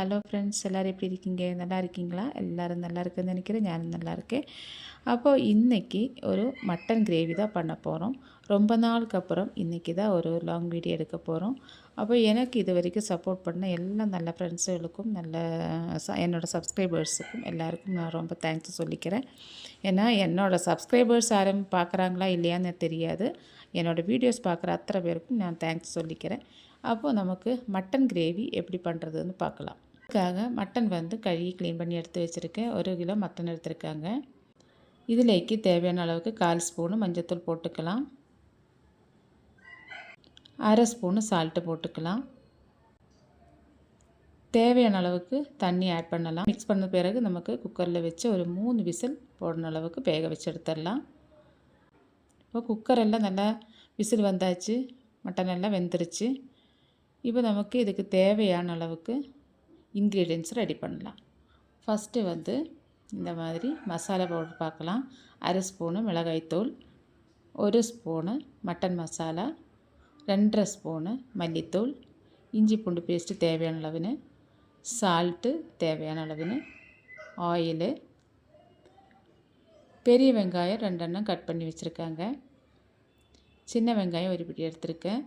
Hello friends எல்லோரும் எப்படி இருக்கீங்க? நல்லா இருக்கீங்களா? எல்லோரும் நல்லா இருக்குன்னு நினைக்கிறேன். ഞാനും நல்லா இருக்கேன். அப்போது இன்றைக்கி ஒரு மட்டன் கிரேவி தான் பண்ண போகிறோம் ரொம்ப நாளுக்கு அப்புறம் இன்றைக்கி தான் ஒரு லாங் வீடியோ எடுக்க போகிறோம் அப்போ எனக்கு இது வரைக்கும் சப்போர்ட் பண்ண எல்லா நல்ல ஃப்ரெண்ட்ஸுகளுக்கும் நல்ல என்னோடய சப்ஸ்கிரைபர்ஸுக்கும் எல்லாருக்கும் நான் ரொம்ப தேங்க்ஸ் சொல்லிக்கிறேன். ஏன்னா என்னோடய சப்ஸ்கிரைபர்ஸ் யாரும் பார்க்குறாங்களா இல்லையான்னு தெரியாது. என்னோடய வீடியோஸ் பார்க்குற அத்தனை பேருக்கும் நான் தேங்க்ஸ் சொல்லிக்கிறேன். அப்போது நமக்கு மட்டன் கிரேவி எப்படி பண்ணுறதுன்னு பார்க்கலாம் அதுக்காக மட்டன் வந்து கழுவி க்ளீன் பண்ணி எடுத்து வச்சுருக்கேன். ஒரு கிலோ மட்டன் எடுத்திருக்காங்க. இதிலேக்கு தேவையான அளவுக்கு கால் ஸ்பூனு மஞ்சத்தூள் போட்டுக்கலாம். அரை ஸ்பூனு சால்ட்டு போட்டுக்கலாம். தேவையான அளவுக்கு தண்ணி ஆட் பண்ணலாம். மிக்ஸ் பண்ண பிறகு நமக்கு குக்கரில் வச்சு ஒரு மூணு விசில் போடுற அளவுக்கு. வேக வச்சு எடுத்துடலாம். இப்போ குக்கரெல்லாம் நல்லா விசில் வந்தாச்சு. மட்டன் எல்லாம் வெந்துருச்சு. இப்போ நமக்கு இதுக்கு தேவையான அளவுக்கு இன்க்ரீடியன்ஸ் ரெடி பண்ணலாம். ஃபஸ்ட்டு வந்து இந்த மாதிரி மசாலா பவுடர் பார்க்கலாம். அரை ஸ்பூனு மிளகாய்த்தூள் ஒரு ஸ்பூனு மட்டன் மசாலா ரெண்டரை ஸ்பூனு மல்லித்தூள் இஞ்சி பூண்டு பேஸ்ட்டு தேவையான அளவுன்னு சால்ட்டு தேவையான அளவுன்னு ஆயிலு பெரிய வெங்காயம் ரெண்டெண்ணம் கட் பண்ணி வச்சுருக்காங்க. சின்ன வெங்காயம் ஒரு பிடி எடுத்திருக்கேன்.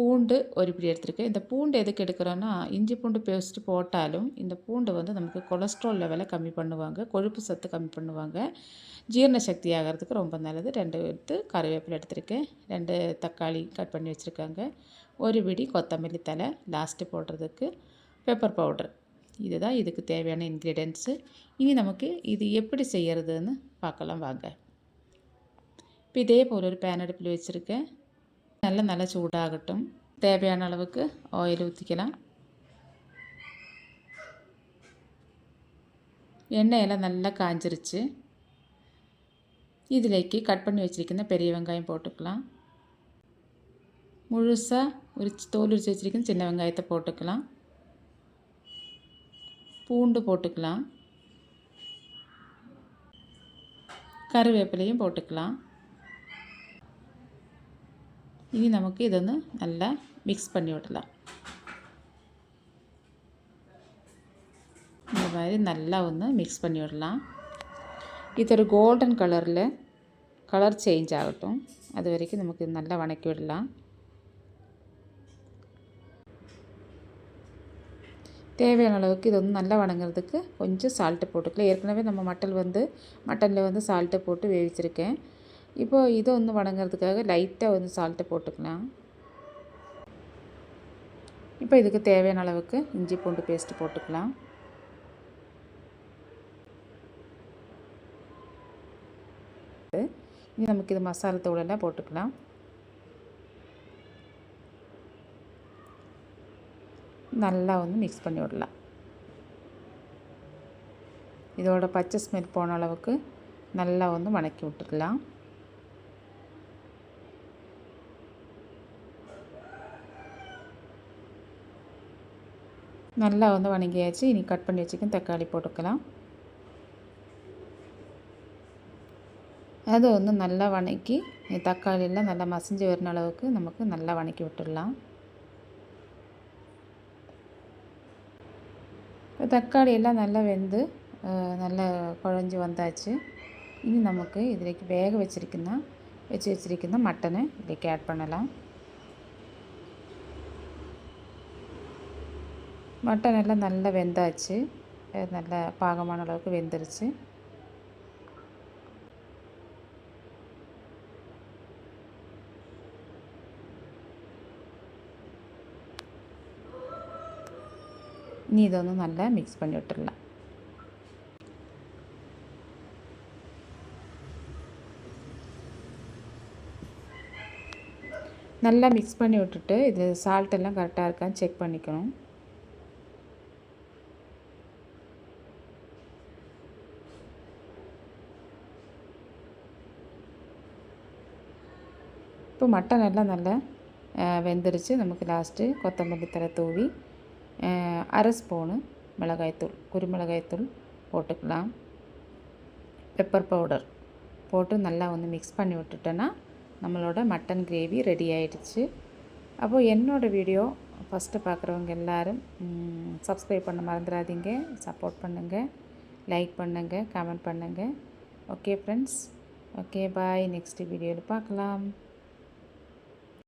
பூண்டு ஒரு பிடி எடுத்துருக்கேன். இந்த பூண்டு எதுக்கு எடுக்கிறோன்னா இஞ்சி பூண்டு பேஸ்ட்டு போட்டாலும் இந்த பூண்டு வந்து நமக்கு கொலஸ்ட்ரால் லெவலை கம்மி பண்ணுவாங்க கொழுப்பு சத்து கம்மி பண்ணுவாங்க. ஜீரண சக்தி ஆகிறதுக்கு ரொம்ப நல்லது. ரெண்டு எடுத்து கருவேப்பிலை எடுத்திருக்கேன். ரெண்டு தக்காளி கட் பண்ணி வச்சுருக்காங்க. ஒரு பிடி கொத்தமல்லி தலை லாஸ்ட்டு போடுறதுக்கு பெப்பர் பவுடர் இதுதான் இதுக்கு தேவையான இன்க்ரீடியன்ட்ஸு இனி நமக்கு இது எப்படி செய்கிறதுன்னு பார்க்கலாம் வாங்க. இப்போ இதே போல் ஒரு பேன் அடுப்பில் வச்சுருக்கேன். நல்லா நல்லா சூடாகட்டும். தேவையான அளவுக்கு ஆயில் ஊற்றிக்கலாம் எண்ணெயெல்லாம் நல்லா காஞ்சிருச்சு. இதிலேக்கு கட் பண்ணி வச்சுருக்கிற பெரிய வெங்காயம் போட்டுக்கலாம். முழுசாக உரிச்சு தோல் உரிச்சு வச்சுருக்கிற சின்ன வெங்காயத்தை போட்டுக்கலாம். பூண்டு போட்டுக்கலாம். கருவேப்பிலையும் போட்டுக்கலாம். இனி நமக்கு இதை வந்து நல்லா மிக்ஸ் பண்ணி விடலாம் இந்த மாதிரி நல்லா ஒன்று மிக்ஸ் பண்ணி விடலாம் இது ஒரு கோல்டன் கலரில் கலர் சேஞ்ச் ஆகட்டும் அது வரைக்கும் நமக்கு நல்லா வணக்கி விடலாம் தேவையான அளவுக்கு இது வந்து நல்லா வணங்குறதுக்கு கொஞ்சம் சால்ட்டு போட்டுக்கலாம் ஏற்கனவே நம்ம மட்டன் வந்து மட்டனில் வந்து சால்ட்டை போட்டு வேவிச்சிருக்கேன் இப்போது இதை வந்து வணங்குறதுக்காக லைட்டாக வந்து சால்ட்டை போட்டுக்கலாம். இப்போ இதுக்கு தேவையான அளவுக்கு இஞ்சி பூண்டு பேஸ்ட்டு போட்டுக்கலாம். இது நமக்கு இது மசாலா தூளெல்லாம் போட்டுக்கலாம். நல்லா வந்து மிக்ஸ் பண்ணி விடலாம். இதோட பச்சை ஸ்மெல் போன அளவுக்கு நல்லா வந்து வணக்கி விட்டுக்கலாம். நல்லா வந்து வணங்கியாச்சு. இனி கட் பண்ணி வச்சுக்கணும் தக்காளி போட்டுக்கலாம். அது வந்து நல்லா வணக்கி தக்காளியெல்லாம் நல்லா மசிஞ்சு வரின அளவுக்கு நமக்கு நல்லா வணக்கி விட்டுடலாம். தக்காளி எல்லாம் நல்லா வெந்து நல்லா குழஞ்சி வந்தாச்சு. இனி நமக்கு இதிலேக்கு வேக வச்சிருக்குன்னா வச்சு வச்சிருக்குன்னா மட்டனை இதிலேக்கு ஆட் பண்ணலாம். மட்டன் எல்லாம் நல்லா வெந்தாச்சு நல்ல பாகமான அளவுக்கு வெந்துருச்சு இனி இதை வந்து நல்லா மிக்ஸ் பண்ணி விட்டுடலாம் நல்லா மிக்ஸ் பண்ணி விட்டுட்டு இது சால்ட் எல்லாம் கரெக்டாக இருக்கான்னு செக் பண்ணிக்கணும் இப்போ மட்டன் எல்லாம் நல்லா வெந்துருச்சு. நமக்கு லாஸ்ட்டு கொத்தமல்லி தலை தூவி அரை ஸ்பூனு மிளகாய்த்தூள் குருமிளகாய்த்தூள் போட்டுக்கலாம். பெப்பர் பவுடர் போட்டு நல்லா வந்து மிக்ஸ் பண்ணி விட்டுட்டோன்னா நம்மளோட மட்டன் கிரேவி ரெடி ஆகிடுச்சு அப்போது என்னோடய வீடியோ ஃபஸ்ட்டு பார்க்குறவங்க எல்லோரும் சப்ஸ்கிரைப் பண்ண மறந்துடாதீங்க சப்போர்ட் பண்ணுங்கள் லைக் பண்ணுங்கள் கமெண்ட் பண்ணுங்கள் okay friends okay bye next வீடியோவில் பார்க்கலாம்